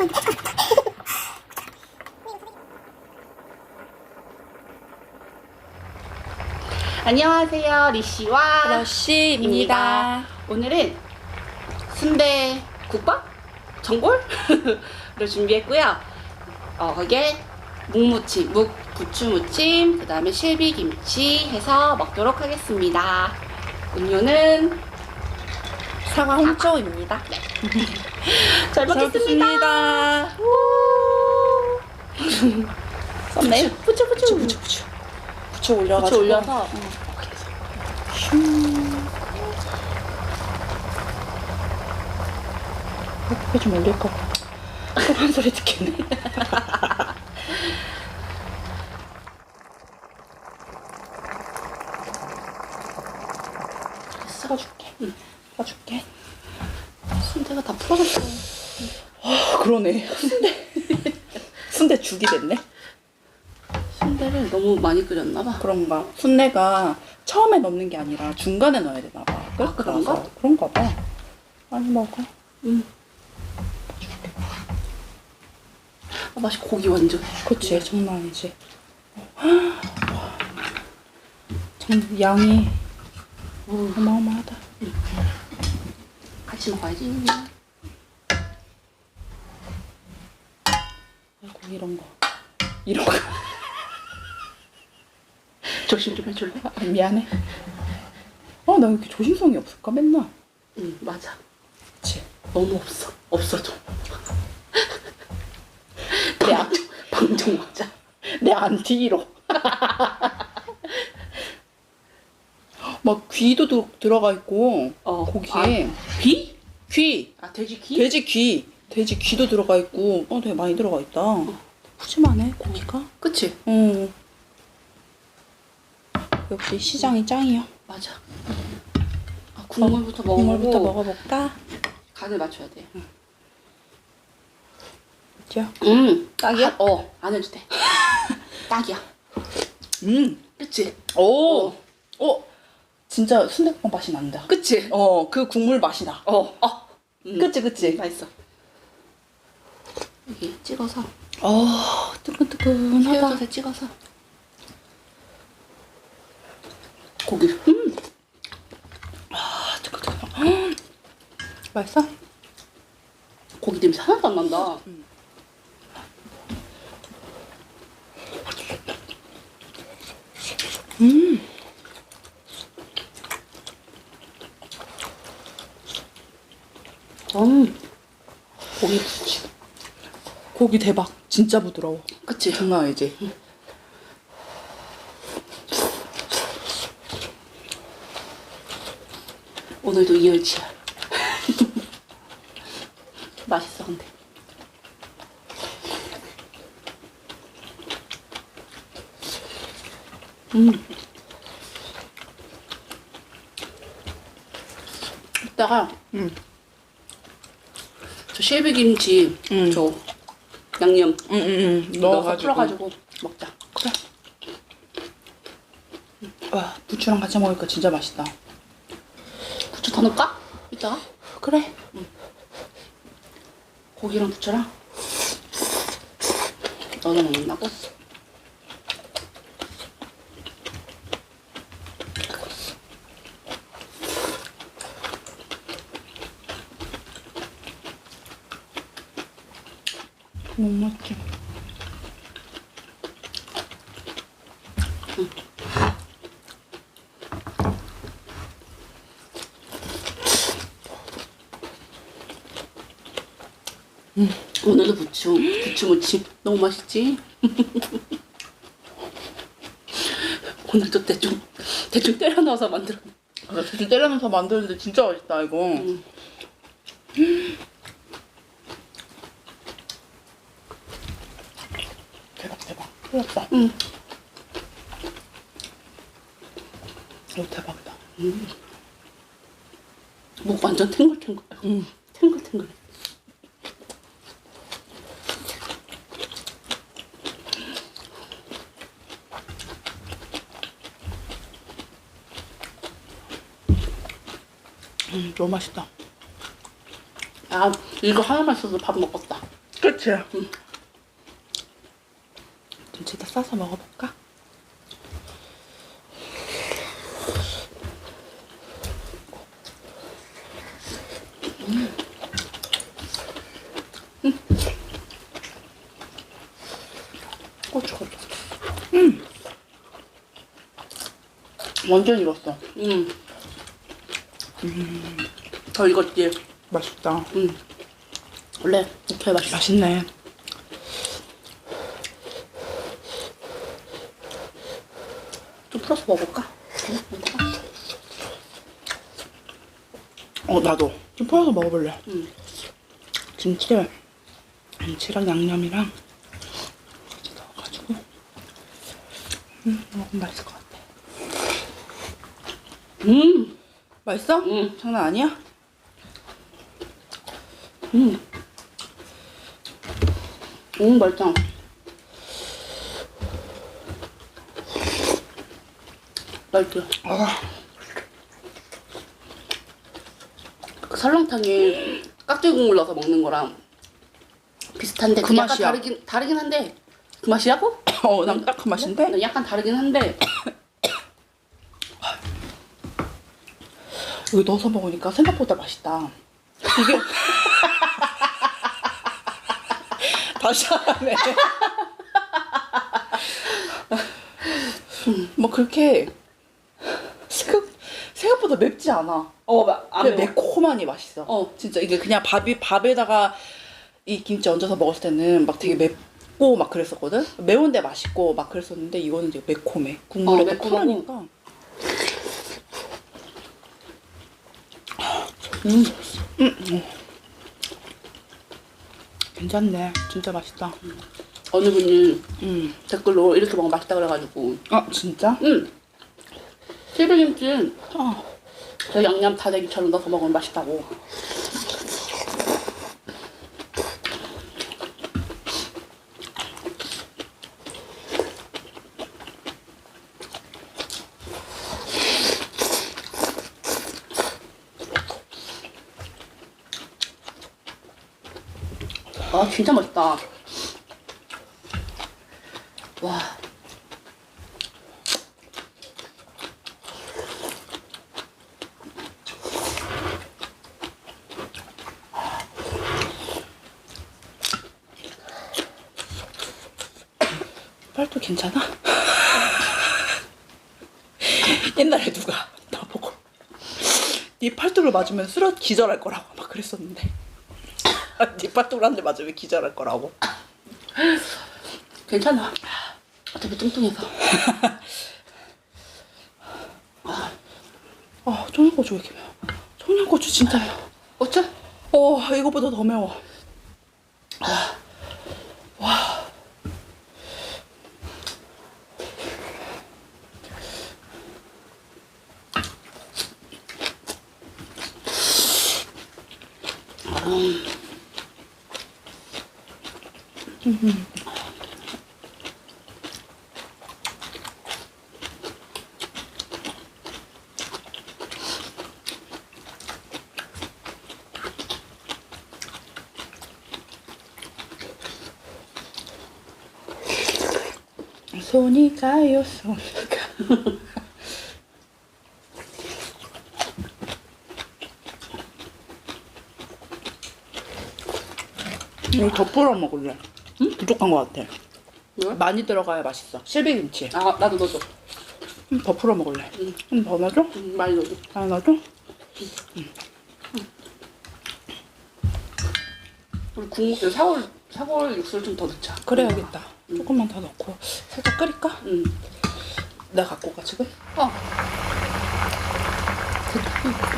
안녕하세요 리씨와 러쉬입니다. 오늘은 순대 국밥 전골을 준비했고요. 어, 거기에 묵무침, 묵 부추무침, 그 다음에 실비김치 해서 먹도록 하겠습니다. 음료는 사과 홍조입니다. 잘 먹겠습니다. 썸네일 부추 부추 부추 부추 부추 부추 올려가지고 올려서 옆에 좀 올릴까 봐. 소리 듣겠네. 써줄게. 응. 써줄게. 순대가 다 풀어졌어. 아, 그러네. 순대. 순대 죽이 됐네. 순대를 너무 많이 끓였나 봐. 그런가. 순대가 처음에 넣는 게 아니라 중간에 넣어야 되나 봐. 끓고 그런가? 나서. 그런가 봐. 많이 먹어. 음. 아, 맛이 고기 완전. 그치, 장난 아니지. 와, 참, 양이 음. 어마어마하다. 같이 먹어야지. 아이고, 이런 거. 이런 거. 조심 좀 해줄래? 아, 미안해. 어, 나왜 이렇게 조심성이 없을까, 맨날. 응, 맞아. 그치. 너무 없어. 없어져. 내, 안, 방정 맞아. 내 안티로. 막 귀도 들, 들어가 있고, 어, 고기에. 아, 귀? 귀! 아, 돼지 귀? 돼지 귀. 돼지 귀도 들어가 있고, 어, 되게 많이 들어가 있다. 푸짐하네, 고기가. 그치? 어. 역시 시장이 짱이야. 맞아. 아, 국물부터 먹어보고 국물부터 먹어볼까? 간을 맞춰야 돼. 그죠? 음, 딱이야? 아, 어, 안 해도 돼. 딱이야. 음. 그치? 오. 어. 어. 진짜 순대국밥 맛이 난다. 그치? 어, 그 국물 맛이 나. 어, 어. 음. 그치, 그치? 맛있어. 여기 찍어서, 어, 뜨끈뜨끈하다. 새우젓에 찍어서. 고기. 음, 아, 뜨끈뜨끈. 맛있어? 고기 냄새 하나도 안 난다. 음. 음, 고기 부치. 고기 대박. 진짜 부드러워. 그치? 장난 아니지? 오늘도 이열치열. 맛있어, 근데. 음. 이따가 응. 저 실비김치 음. 저 양념 응, 응, 응. 넣어서 넣어가지고. 풀어가지고 먹자. 그래. 와, 부추랑 같이 먹으니까 진짜 맛있다. 부추 더 넣을까? 이따가 그래. 고기랑 부추랑 넣어 먹는다고? 못 먹지. 오늘도 부추 부추 무침 너무 맛있지? 오늘도 대충 대충 때려 넣어서 만들어. 나 진짜 때려면서 만드는데 진짜 맛있다, 이거. 음. 틀렸다. 응. 이거 대박이다. 목 완전 탱글탱글. 응. 탱글탱글. 음, 너무 맛있다. 아 이거 하나만 있어도 밥 먹었다. 그치? 응. 김치다 싸서 먹어볼까? 고추 고추. 음. 완전 익었어. 음. 더 익었지. 맛있다. 음. 원래 이렇게 맛있어. 맛있네. 좀 풀어서 먹어볼까? 어 나도 좀 풀어서 먹어볼래. 음. 김치, 김치랑 양념이랑 같이 넣어가지고 음 먹으면 맛있을 것 같아. 음. 맛있어? 음. 장난 아니야? 음. 음, 맛있다. 맛있죠? 아그 설렁탕에 깍두기 국물 넣어서 먹는 거랑 비슷한데 그그 약간 맛이야. 다르긴 다르긴 한데 그 맛이라고? 어, 난 딱 그 맛인데? 네, 약간 다르긴 한데 여기 넣어서 먹으니까 생각보다 맛있다. 이게 다시 하네. 뭐 그렇게 생각보다 맵지 않아. 어, 마- 안 근데 매워. 매콤하니 맛있어. 어. 진짜 이게 그냥 밥이 밥에다가 이 김치 얹어서 먹었을 때는 막 되게 맵고 막 그랬었거든. 매운데 맛있고 막 그랬었는데 이거는 되게 매콤해. 국물에 어, 매콤하고. 매콤하니까. 음, 음, 음. 괜찮네. 진짜 맛있다. 어느 분이 음. 댓글로 이렇게 먹으면 맛있다 그래가지고 아 진짜? 음. 실비김치 어. 저 양념 다대기처럼 넣어서 먹으면 맛있다고. 아 진짜 맛있다. 와 팔도 괜찮아? 옛날에 누가 나보고 네 팔뚝을 맞으면 쓰러 기절할 거라고 막 그랬었는데 네 팔뚝을 한 대 맞으면 기절할 거라고 괜찮아. 어차피 뚱뚱해서. 아 청양고추 왜 이렇게 매워 청양고추 진짜 매워 어쩌? 어 이거보다 더 매워 음. 손이 가요 손이 이거 덮으러 먹을래 응? 부족한 것 같아 왜? 많이 들어가야 맛있어 실비김치 아 나도 넣어줘. 좀 덮으러 먹을래 응. 좀더 넣어줘? 음, 많이 넣어줘. 하나 넣어줘? 우리 국물 사골 사골 육수를 좀 더 넣자. 그래야겠다 조금만 더 넣고 살짝 끓일까? 응. 내가 갖고 가 지금? 어.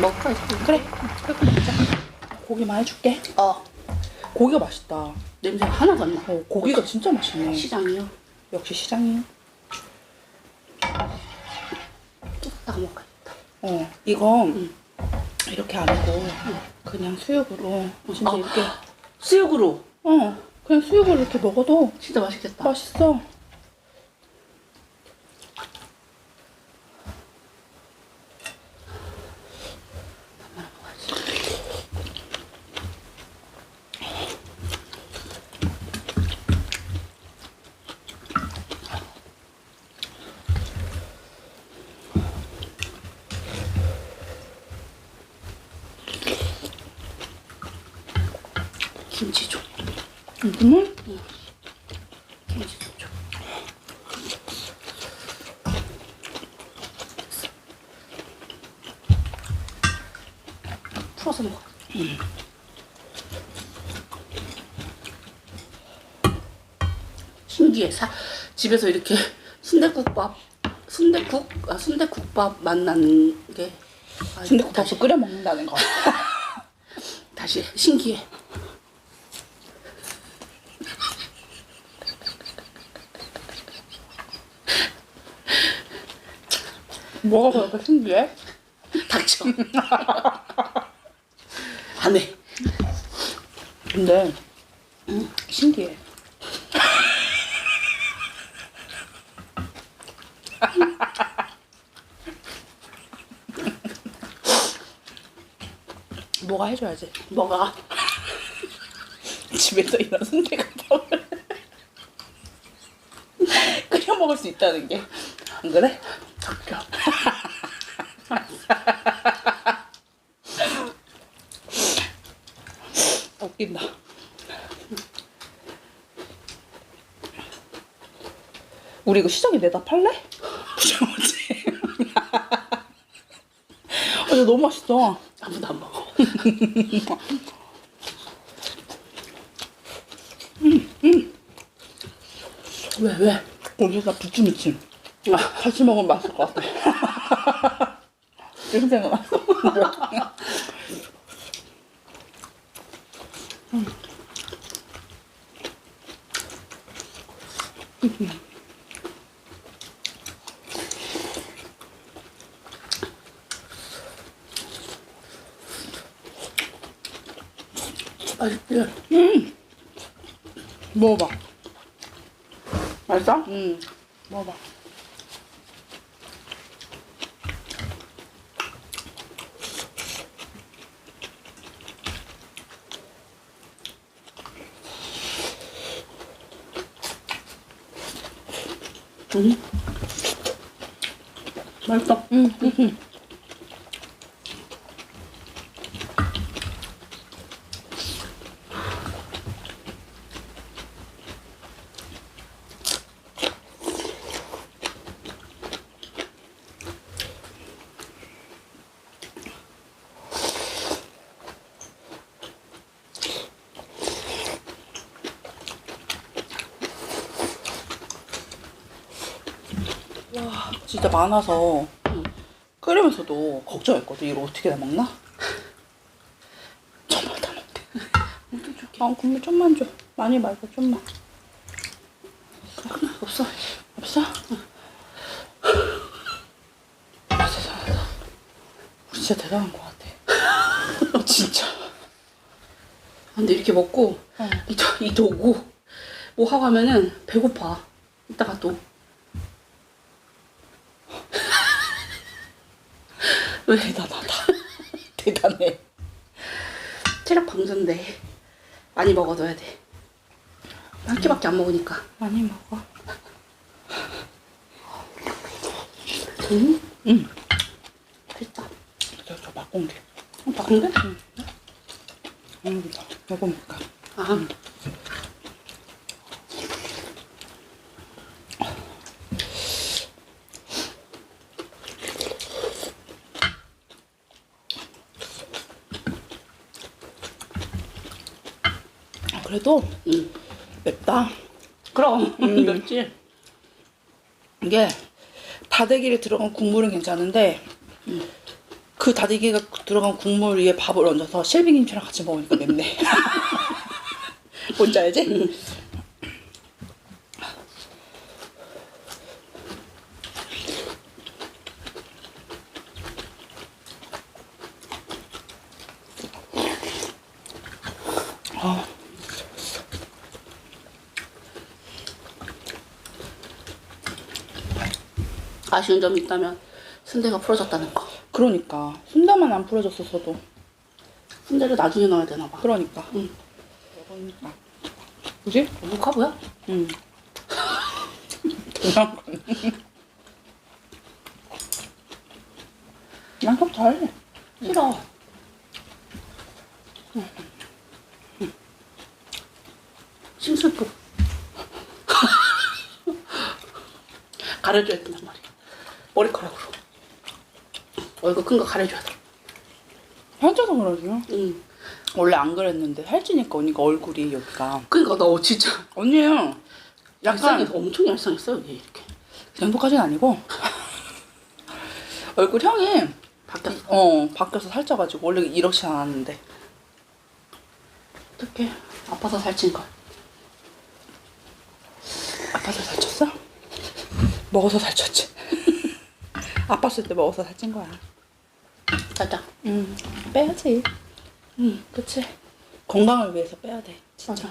먹을까 이제? 그래 끓고 먹자 고기만 해줄게 어. 고기가 맛있다 냄새 하나도 안 나. 어, 고기가 진짜 맛있네 시장이요. 역시 시장이에요 뚝딱 먹어야겠다. 어 이거 응. 이렇게 안 하고 그냥 수육으로 진짜 아. 이렇게 수육으로 어 그냥 수육으로 이렇게 먹어도 진짜 맛있겠다. 맛있어 김치 좀. 음? 김치 좀 줘. 풀어서 먹어. 신기해. 사, 집에서 이렇게 순대국밥, 순대국, 아 순대국밥 만나는 게 아, 순대국밥도 끓여 먹는다는 거. 다시 신기해. 뭐가 그렇게 신기해? 닥쳐. 안 해. 근데 신기해. 뭐가 해줘야지. 뭐가? 집에서 이런 순대국밥을 끓여 먹을 수 있다는 게. 안 그래? 닥쳐. 웃긴다. 우리 이거 시장에 내다 팔래? 부장어지. 아, 근데 너무 맛있어. 아무도 안 먹어. 왜, 왜? 거기다 부추무침. 아, 같이 먹으면 맛있을 것 같아. 이런 생각 났어. 맛 있지? 먹어봐. 맛있어? 응. 먹어봐. 응. 맛있어? 응. 응. 와, 진짜 많아서 끓이면서도 걱정했거든. 이거 어떻게 다 먹나? 정말 다 먹대. 엄청 줄게. 아, 국물 좀만 줘. 많이 말고 좀만. 그렇구나. 없어. 없어? 아, 세상에다. 우리 진짜 대단한 것 같아. 진짜. 근데 이렇게 먹고, 어. 이, 도- 이 도구, 뭐 하고 하면은 배고파. 이따가 또. 대단하다. 대단해. 체력 방전돼. 많이 먹어둬야 돼. 한 끼밖에 안 먹으니까. 많이 먹어. 응? 응. 맛있다. 저, 저 막공기. 어, 바꾼데? 응, 먹어볼까? 아. 아, 그래도 응. 맵다. 그럼. 음. 맵지? 이게 다대기를 들어간 국물은 괜찮은데 그 다대기가 들어간 국물 위에 밥을 얹어서 실비김치랑 같이 먹으니까 맵네. 뭔지 알지? 아, 아쉬운 점이 있다면 순대가 풀어졌다는 거. 그러니까 순대만 안 풀어졌었어도 순대를 나중에 넣어야 되나 봐. 그러니까. 응. 그러니까. 녹화 뭐야? 응. 그냥 양념 잘해. 싫어. 심술보. 가려줘야 된단 말이야. 머리카락으로. 얼굴 큰 거 가려줘야 돼. 살쪄서 그러지. 응. 원래 안 그랬는데 살찌니까 언니가 얼굴이 여기가 그니까 너 진짜 언니는 약간 얄쌍해서 엄청 얄쌍했어 여기 이렇게. 그 정도까지는 아니고 얼굴 형이 바뀌었어. 어 바뀌어서 살쪄가지고 원래 이렇지 않았는데 어떡해. 아파서 살찐 걸. 아파서 살쪘어? 먹어서 살쪘지 아팠을 때 먹어서 살찐 거야 살짝. 응 빼야지 응. 그치 건강을 위해서 빼야 돼 맞아.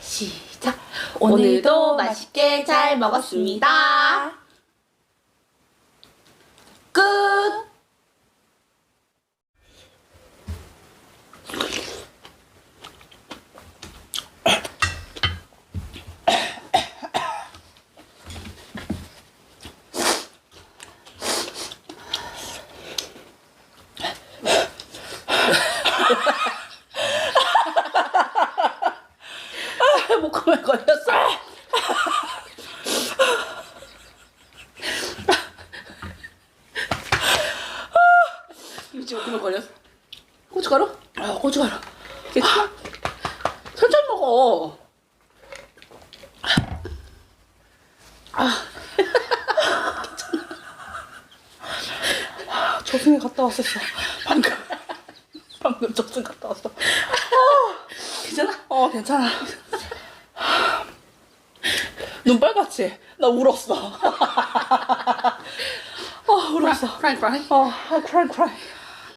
시작. 오늘도 맛있게 잘 먹었습니다. 끝. 목감에 걸렸어. 목감에 걸렸어. 고춧가루? 아, 고춧가루. 괜찮아? 천천히 먹어. 저승에 갔다 왔었어 방금 방금 저승 갔다 왔어 괜찮아? 어 괜찮아 눈 빨갛지? 나 울었어 아 울었어 프라이. 아, I cried, cried.